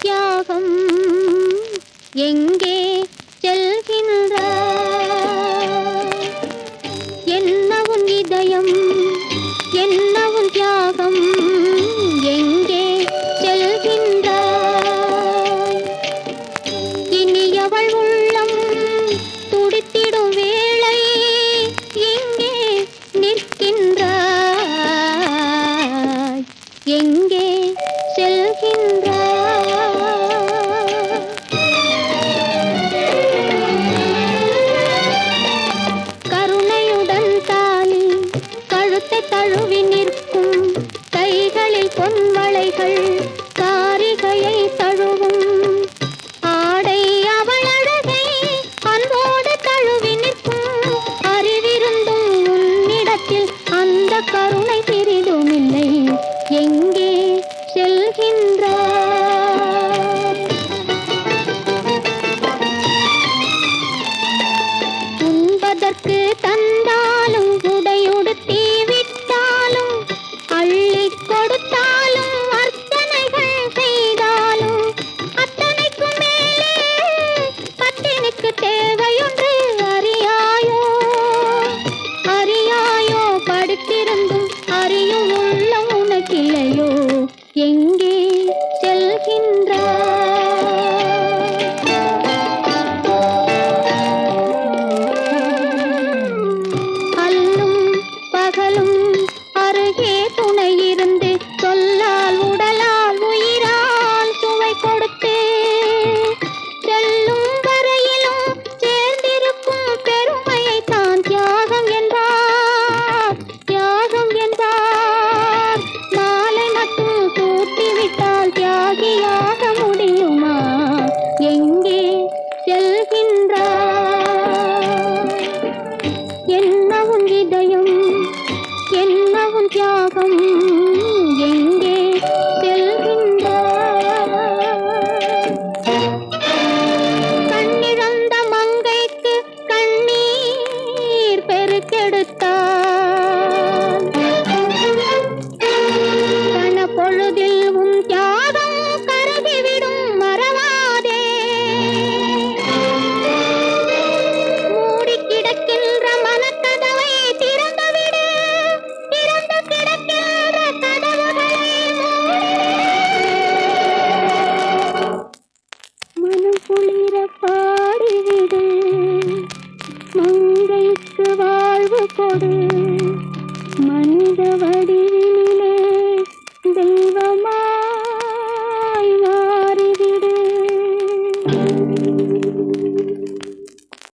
தியாகம் எங்கே செல்கின்றார் என்ன உன் இதயம் என்ன உன் தியாகம் எங்கே செல்கின்றார் இனி உள்ளம் துடித்திடும் வேளை எங்கே நிற்கின்றார் ಅಳುವೆ உன் தியாகம் எங்கே செல்கின்ற கண்ணிழந்த மங்கைக்கு கண்ணீர் பெருக்கெடுத்த குளிர பாடிவிடு. மங்கைக்கு வாழ்வு கொடு. மனிதவ